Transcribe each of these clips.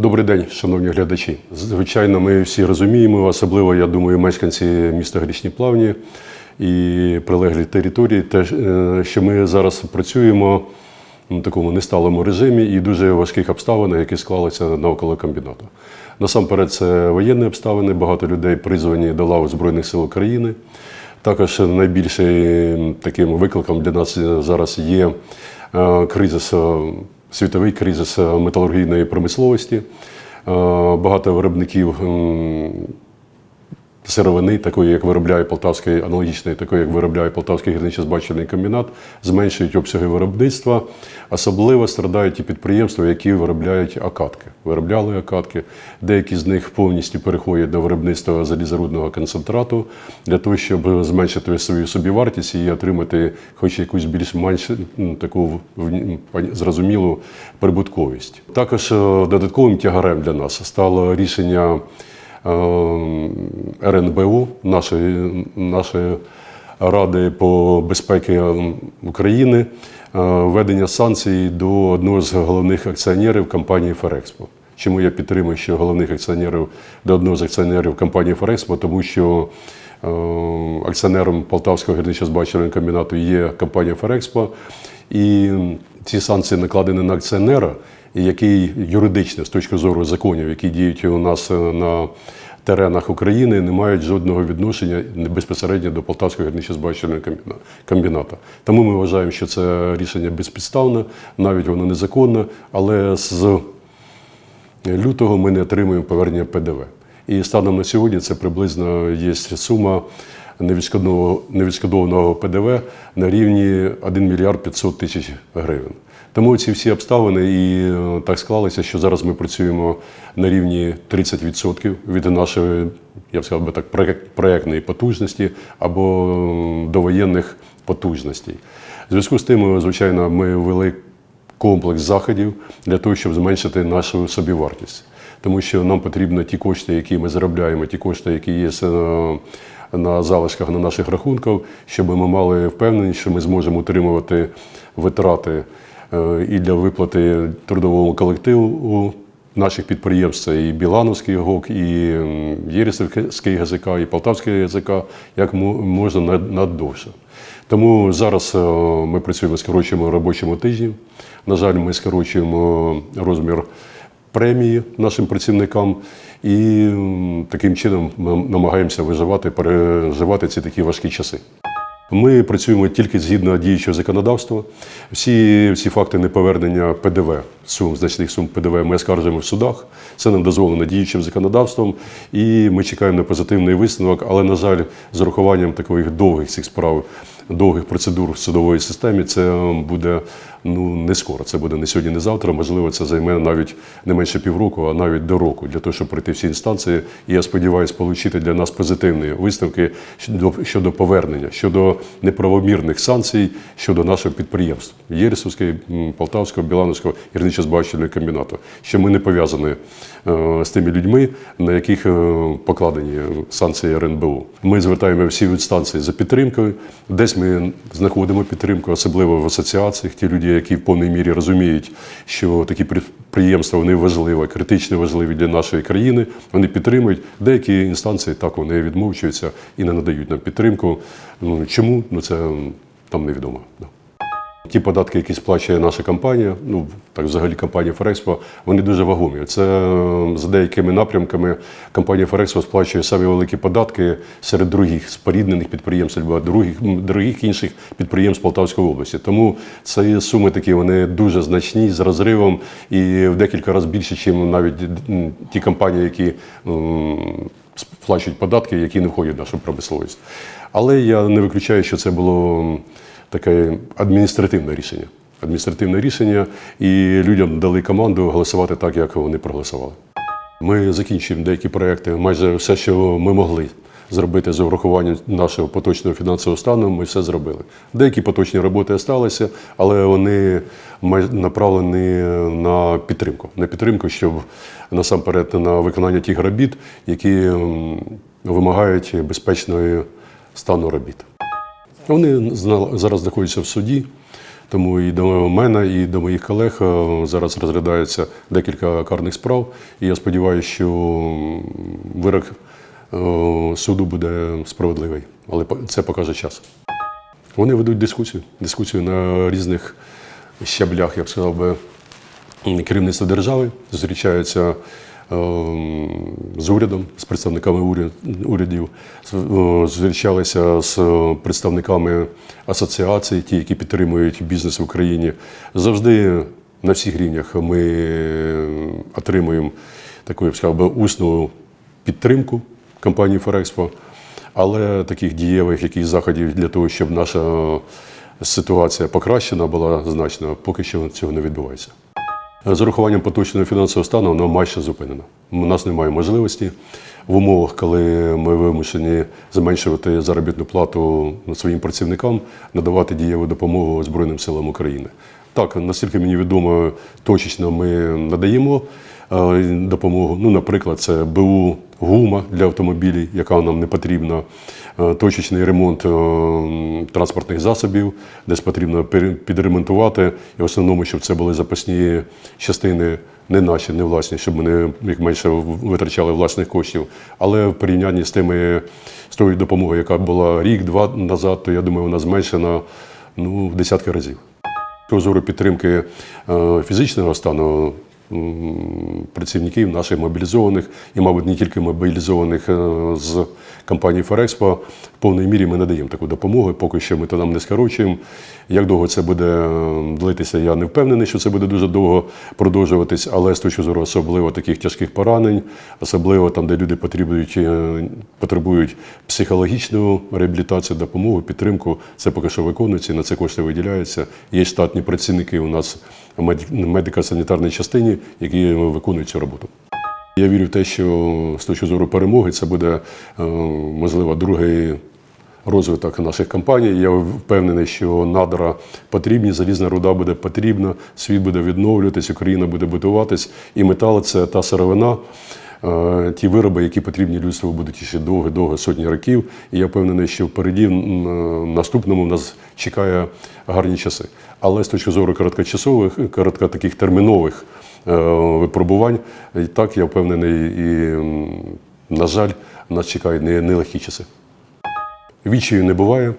Добрий день, шановні глядачі. Звичайно, ми всі розуміємо, особливо, я думаю, мешканці міста Грішні Плавні і прилеглі території, те, е, що ми зараз працюємо в такому несталому режимі і дуже важких обставинах, які склалися навколо комбінату. Насамперед, це воєнні обставини, багато людей призвані до лав Збройних сил України. Також найбільшим таким викликом для нас зараз є е, кризис, е, світовий кризис е, металургійної промисловості. Е, Багато виробників сировини, такої, як виробляє Полтавський, аналогічної, такої, як виробляє Полтавський гірничо-збагачувальний комбінат, зменшують обсяги виробництва. Особливо страдають ті підприємства, які виробляють окатки. Виробляли окатки. Деякі з них повністю переходять до виробництва залізорудного концентрату для того, щоб зменшити свою собівартість і отримати хоч якусь більш менш м, таку зрозумілу прибутковість. Також е, додатковим тягарем для нас стало рішення РНБУ, нашої, нашої Ради по безпеці України, е, введення санкцій до одного з головних акціонерів компанії Ферекспо. Чому я підтримую, що головних акціонерів до одного з акціонерів компанії Ферекспо, тому що е, акціонером Полтавського гірничо-збагачувального комбінату є компанія Ферекспо, і ці санкції накладені на акціонера, який юридично, з точки зору законів, які діють у нас е, на теренах України, не мають жодного відношення безпосередньо до Полтавського гірничо-збагачувального комбіна- комбінату. Тому ми вважаємо, що це рішення безпідставне, навіть воно незаконне, але з лютого ми не отримуємо повернення ПДВ. І станом на сьогодні це приблизно є сума невідшкодованого, ПДВ на рівні 1 мільярд 500 тисяч гривень. Тому ці всі обставини і е, так склалося, що зараз ми працюємо на рівні 30% від нашої, я б сказав би так, проектної потужності або е, довоєнних потужностей. В зв'язку з тим, звичайно, ми ввели комплекс заходів для того, щоб зменшити нашу собівартість. Тому що нам потрібно ті кошти, які ми заробляємо, ті кошти, які є на, залишках на наших рахунках, щоб ми мали впевненість, що ми зможемо утримувати витрати е, і для виплати трудовому колективу наших підприємств, це і Білановський ГОК, і Єрісовський ГЗК, і Полтавський ГЗК, як мо- можна над- наддовше. Тому зараз е, ми працюємо, скорочуємо робочому тижні. На жаль, ми скорочуємо розмір премії нашим працівникам і таким чином ми намагаємося виживати, переживати ці такі важкі часи. Ми працюємо тільки згідно діючого законодавства. Всі, всі факти неповернення ПДВ, сум, значних сум ПДВ ми оскаржуємо в судах. Це нам дозволено діючим законодавством, і ми чекаємо на позитивний висновок. Але, на жаль, з урахуванням таких довгих цих справ, довгих процедур в судової системі, це буде ну не скоро. Це буде не сьогодні, не завтра. Можливо, це займе навіть не менше півроку, а навіть до року, для того, щоб пройти всі інстанції. І я сподіваюся, отримати для нас позитивні висновки щодо, повернення, щодо неправомірних санкцій щодо наших підприємств Єрісовського, м, Полтавського, Білановського гірничо-збагачувального комбінату, що ми не пов'язані е, з тими людьми, на яких е, покладені санкції РНБУ. Ми звертаємо всі інстанції за підтримкою. Десь ми знаходимо підтримку, особливо в асоціаціях. Ті люди, які в повній мірі розуміють, що такі підприємства вони важливі, критично важливі для нашої країни. Вони підтримують. Деякі інстанції так вони відмовчуються і не надають нам підтримку. Ну, Чому? Ну це там невідомо. Ті податки, які сплачує наша компанія, ну так взагалі компанія Ферекспо, вони дуже вагомі. Це за деякими напрямками компанія Ферекспо сплачує самі великі податки серед других споріднених підприємств або других, других інших підприємств Полтавської області. Тому ці суми такі вони дуже значні з розривом і в декілька разів більше, ніж навіть ті компанії, які сплачують податки, які не входять в нашу промисловість. Але я не виключаю, що це було таке адміністративне рішення. Адміністративне рішення, і людям дали команду голосувати так, як вони проголосували. Ми закінчуємо деякі проекти, майже все, що ми могли зробити з урахуванням нашого поточного фінансового стану, ми все зробили. Деякі поточні роботи залишилися, але вони направлені на підтримку. На підтримку, щоб насамперед на виконання тих робіт, які вимагають безпечної стану робіт. Вони зараз знаходяться в суді. Тому і до мене, і до моїх колег е, зараз розглядається декілька карних справ. І я сподіваюся, що вирок е, суду буде справедливий, але це покаже час. Вони ведуть дискусію, дискусію на різних щаблях, я б сказав би, керівництва держави, зустрічаються з урядом, з представниками урядів, е, зустрічалися з представниками асоціацій, ті, які підтримують бізнес в Україні. Завжди на всіх рівнях ми отримуємо таку, я б сказав би, усну підтримку компанії Форекспо, але таких дієвих якихось заходів для того, щоб наша ситуація покращена була значно, поки що цього не відбувається. З урахуванням поточного фінансового стану воно майже зупинено. У нас немає можливості в умовах, коли ми вимушені зменшувати заробітну плату своїм працівникам, надавати дієву допомогу Збройним силам України. Так, наскільки мені відомо, точечно ми надаємо допомогу. Ну, наприклад, це БУ гума для автомобілів, яка нам не потрібна, е, точечний ремонт е, транспортних засобів, десь потрібно підремонтувати. І в основному, щоб це були запасні частини, не наші, не власні, щоб ми не їх менше витрачали власних коштів. Але в порівнянні з тими з тою допомогою, яка була рік-два назад, то я думаю, вона зменшена ну, в десятки разів. Зору підтримки е, фізичного стану працівників наших мобілізованих і, мабуть, не тільки мобілізованих е, з компанії Ферекспо, в повній мірі ми надаємо таку допомогу. Поки що ми то нам не скорочуємо. Як довго це буде е, длитися, я не впевнений, що це буде дуже довго продовжуватись, але з точки зору особливо таких тяжких поранень, особливо там, де люди потребують, е, потребують психологічну реабілітацію, допомогу, підтримку, це поки що виконується, і на це кошти виділяються. Є штатні працівники у нас в медик- медико-санітарній частині, які виконують цю роботу. Я вірю в те, що з точки зору перемоги це буде е, можливо другий розвиток наших компаній. Я впевнений, що надра потрібні, залізна руда буде потрібна, світ буде відновлюватись, Україна буде будуватись, і метал це та сировина. е, Ті вироби, які потрібні людству, будуть ще довго-довго сотні років. І я впевнений, що впереді е, наступному нас чекає гарні часи. Але з точки зору короткочасових, коротко таких термінових е, випробувань, так я впевнений, і, на жаль, нас чекають не- нелегкі часи. Відчаю не буває.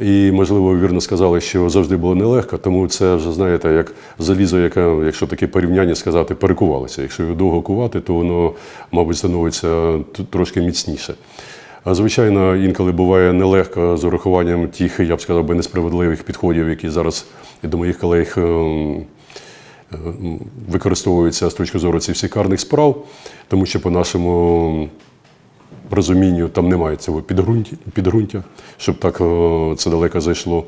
І, можливо, вірно сказали, що завжди було нелегко, тому це вже, знаєте, як залізо, яке, якщо таке порівняння сказати, перекувалося. Якщо його довго кувати, то воно, мабуть, становиться трошки міцніше. А звичайно, інколи буває нелегко з урахуванням тих, я б сказав би, несправедливих підходів, які зараз до моїх колег ем, е, використовуються з точки зору цих всіх карних справ, тому що по нашому розумінню там немає цього підґрунтя, підґрунтя щоб так е, це далеко зайшло.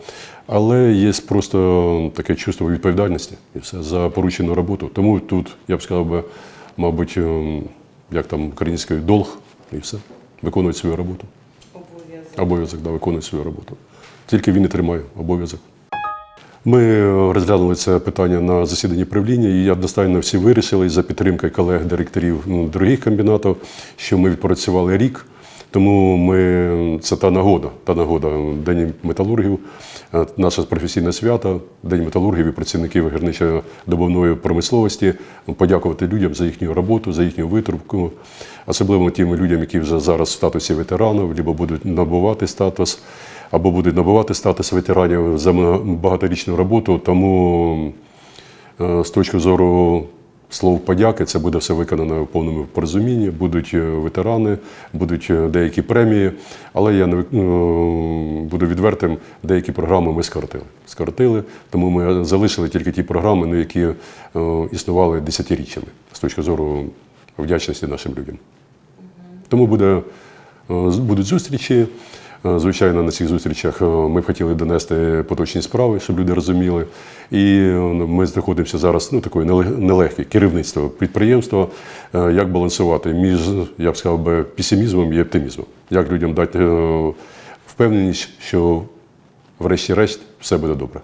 Але є просто таке чувство відповідальності і все за поручену роботу. Тому тут я б сказав би, мабуть, е, як там українською долг і все. Виконують свою роботу. Обов'язок. Обов'язок, да, виконує свою роботу. Тільки він і тримає обов'язок. Ми е, розглянули це питання на засіданні правління, і одностайно всі вирішили за підтримкою колег-директорів ну, других комбінатів, що ми відпрацювали рік. Тому ми, це та нагода, та нагода День металургів, е, наше професійне свято, День металургів і працівників гірничо-добувної промисловості. Подякувати людям за їхню роботу, за їхню витримку, особливо тим людям, які вже зараз в статусі ветеранів, або будуть набувати статус, або будуть набувати статус ветеранів за багаторічну роботу. Тому е, з точки зору слов подяки, це буде все виконано в повному порозумінні. Будуть е, ветерани, будуть е, деякі премії, але я не буду відвертим, деякі програми ми скоротили. Скоротили, тому ми залишили тільки ті програми, ну, які існували десятиріччями з точки зору вдячності нашим людям. Тому буде, будуть зустрічі. Е, Звичайно, на цих зустрічах е, ми б хотіли донести поточні справи, щоб люди розуміли. І е, ми знаходимося зараз ну, такої нелегке керівництво підприємства, як балансувати між, я б сказав би, песимізмом і оптимізмом. Як людям дати впевненість, що врешті-решт все буде добре.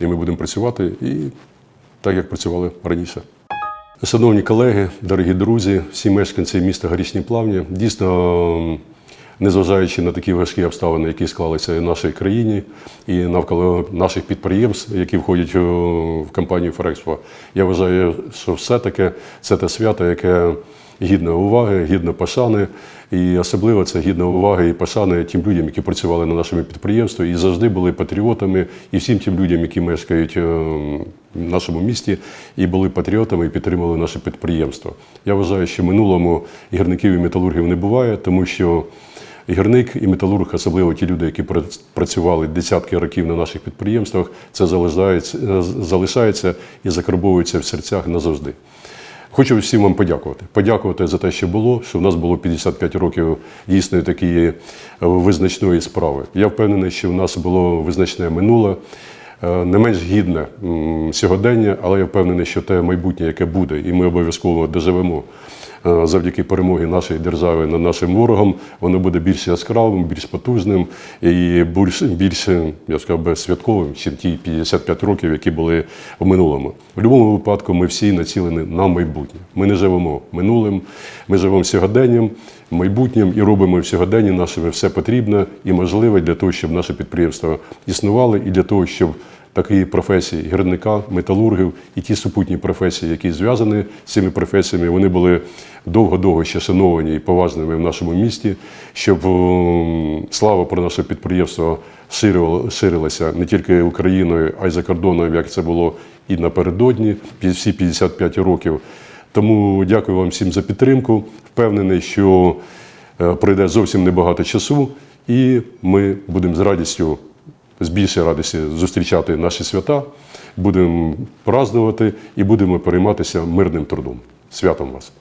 І ми будемо працювати і так, як працювали раніше. Шановні колеги, дорогі друзі, всі мешканці міста Горішні Плавні, дійсно незважаючи на такі важкі обставини, які склалися в нашій країні, і навколо наших підприємств, які входять в компанію Форекспо, я вважаю, що все-таки це те свято, яке гідне уваги, гідне пошани. І особливо це гідне уваги і пошани тим людям, які працювали на нашому підприємстві і завжди були патріотами, і всім тим людям, які мешкають е, в нашому місті, і були патріотами і підтримували наше підприємство. Я вважаю, що минулому гірників і металургів не буває, тому що гірник і металург, особливо ті люди, які пра- працювали десятки років на наших підприємствах, це залишається, і закарбовується в серцях назавжди. Хочу всім вам подякувати. Подякувати за те, що було, що в нас було 55 років дійсної такої е, визначної справи. Я впевнений, що в нас було визначне минуле, е, не менш гідне сьогодення, але я впевнений, що те майбутнє, яке буде, і ми обов'язково доживемо завдяки перемоги нашої держави над нашим ворогом, воно буде більш яскравим, більш потужним і більш, більш я сказав би, святковим, ніж ті 55 років, які були в минулому. В будь-якому випадку ми всі націлені на майбутнє. Ми не живемо минулим, ми живемо сьогоденням, майбутнім і робимо в сьогоденні нашими все потрібне і можливе для того, щоб наше підприємство існувало, і для того, щоб такі професії гірника, металургів і ті супутні професії, які зв'язані з цими професіями, вони були довго-довго ще шановані і поважними в нашому місті, щоб слава про наше підприємство ширилася не тільки Україною, а й за кордоном, як це було і напередодні, всі 55 років. Тому дякую вам всім за підтримку. Впевнений, що е, пройде зовсім небагато часу, і ми будемо з радістю з більшою радості зустрічати наші свята, будемо празднувати і будемо перейматися мирним трудом. Святом вас!